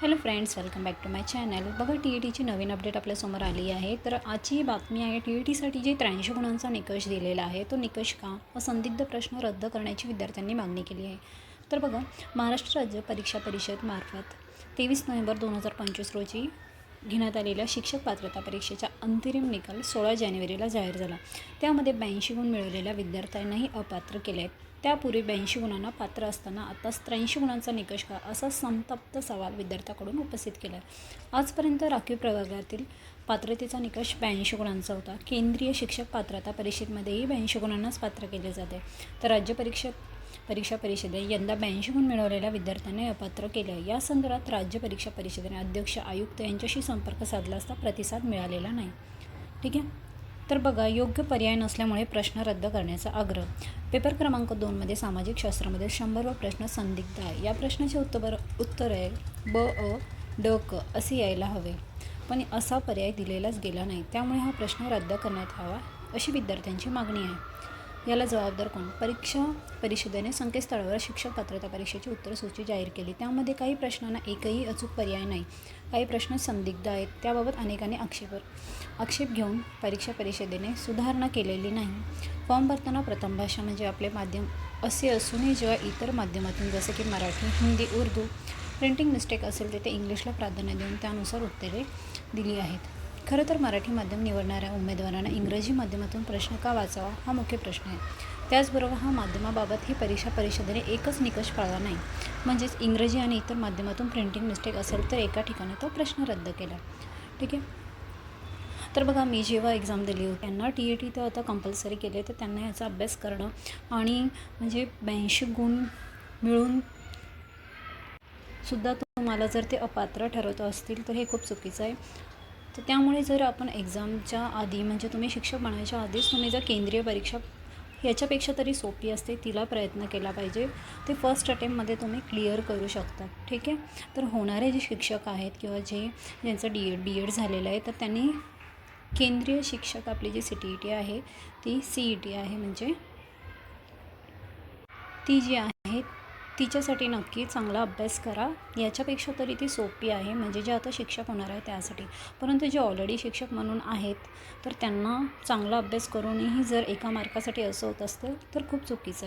Hello friends welcome back to my channel. बघा T E टीची नवीन अपडेट आपल्यासमोर आली आहे. तर आजची बातमी आहे टी ई टीसाठी जे त्र्याऐंशी गुणांचा निकष दिलेला आहे तो निकष का? व संदिग्ध प्रश्न रद्द करण्याची विद्यार्थ्यांनी मागणी केली आहे. तर बघा महाराष्ट्र राज्य परीक्षा परिषद मार्फत तेवीस नोव्हेंबर दोन हजार पंचवीस रोजी घेण्यात आलेल्या शिक्षक पात्रता परीक्षेचा अंतरिम निकाल सोळा जानेवारीला जाहीर झाला. त्यामध्ये ब्याऐंशी गुण मिळवलेल्या विद्यार्थ्यांनाही अपात्र केले आहेत त्यापूर्वी ब्याऐंशी गुणांना पात्र असताना आता त्र्याऐंशी गुणांचा निकष का असा संतप्त सवाल विद्यार्थ्याकडून उपस्थित केला आहे आजपर्यंत राखीव प्रवर्गातील पात्रतेचा निकष ब्याऐंशी गुणांचा होता. केंद्रीय शिक्षक पात्रता परिषदेमध्येही ब्याऐंशी गुणांनाच पात्र केले जाते. तर राज्य परीक्षा परीक्षा परिषदे यंदा ब्याऐंशी गुण मिळवलेल्या विद्यार्थ्यांना अपात्र केले. या संदर्भात राज्य परीक्षा परिषदेने अध्यक्ष आयुक्त यांच्याशी संपर्क साधला असता प्रतिसाद मिळालेला नाही. ठीक आहे? तर बघा योग्य पर्याय नसल्यामुळे प्रश्न रद्द करण्याचा आग्रह. पेपर क्रमांक दोनमध्ये सामाजिक शास्त्रामध्ये शंभर व प्रश्न संदिग्ध आहे. या प्रश्नाचे उत्तर उत्तर आहे ब अ ड क असे यायला हवे. पण असा पर्याय दिलेलाच गेला नाही. त्यामुळे हा प्रश्न रद्द करण्यात हवा अशी विद्यार्थ्यांची मागणी आहे. याला जबाबदार कोण? परीक्षा परिषदेने संकेतस्थळावर शिक्षक पात्रता परीक्षेची उत्तरसूची जाहीर केली. त्यामध्ये काही प्रश्नांना एकही अचूक पर्याय नाही. काही प्रश्न संदिग्ध आहेत. त्याबाबत अनेकांनी आक्षेप आक्षेप घेऊन परीक्षा परिषदेने सुधारणा केलेली नाही. फॉर्म भरताना प्रथम भाषा म्हणजे आपले माध्यम असे असूनही जेव्हा इतर माध्यमातून जसे की मराठी हिंदी उर्दू प्रिंटिंग मिस्टेक असेल तिथे इंग्लिशला प्राधान्य देऊन त्यानुसार उत्तरे दिली आहेत. खरं तर मराठी माध्यम निवडणाऱ्या उमेदवारांना इंग्रजी माध्यमातून प्रश्न का वाचावा हा मुख्य प्रश्न आहे. त्याचबरोबर हा माध्यमाबाबत ही परीक्षा परिषदेने एकच निकष पाळला नाही. म्हणजेच इंग्रजी आणि इतर माध्यमातून प्रिंटिंग मिस्टेक असेल तर एका ठिकाणी तो प्रश्न रद्द केला. ठीक आहे? तर बघा मी जेव्हा एक्झाम दिली होती त्यांना टी ई टी तर आता कंपल्सरी केले तर त्यांना याचा अभ्यास करणं आणि म्हणजे ब्याऐंशी गुण मिळून सुद्धा तुम्हाला जर ते अपात्र ठरवत असतील तर हे खूप चुकीचं आहे. तर त्यामुळे जर आपण एक्झामच्या आधी म्हणजे तुम्ही शिक्षक बनायच्या आधीच तुम्ही जर केंद्रीय परीक्षा ह्याच्यापेक्षा तरी सोपी असते तिला प्रयत्न केला पाहिजे. ते फर्स्ट अटेम्प्टमध्ये तुम्ही क्लिअर करू शकता ठीक आहे? तर होणारे जे शिक्षक आहेत किंवा जे ज्यांचं डी एड बी एड झालेलं आहे तर त्यांनी केंद्रीय शिक्षक आपली जी सी टी ई टी आहे ती सी ई टी आहे म्हणजे ती जी आहे तिच्यासाठी नक्की चांगला अभ्यास करा. याच्यापेक्षा तरी ती सोपी आहे म्हणजे जे आता शिक्षक होणार आहे त्यासाठी. परंतु जे ऑलरेडी शिक्षक म्हणून आहेत तर त्यांना चांगला अभ्यास करूनही जर एका मार्कासाठी असं होत असतं तर खूप चुकीचं आहे.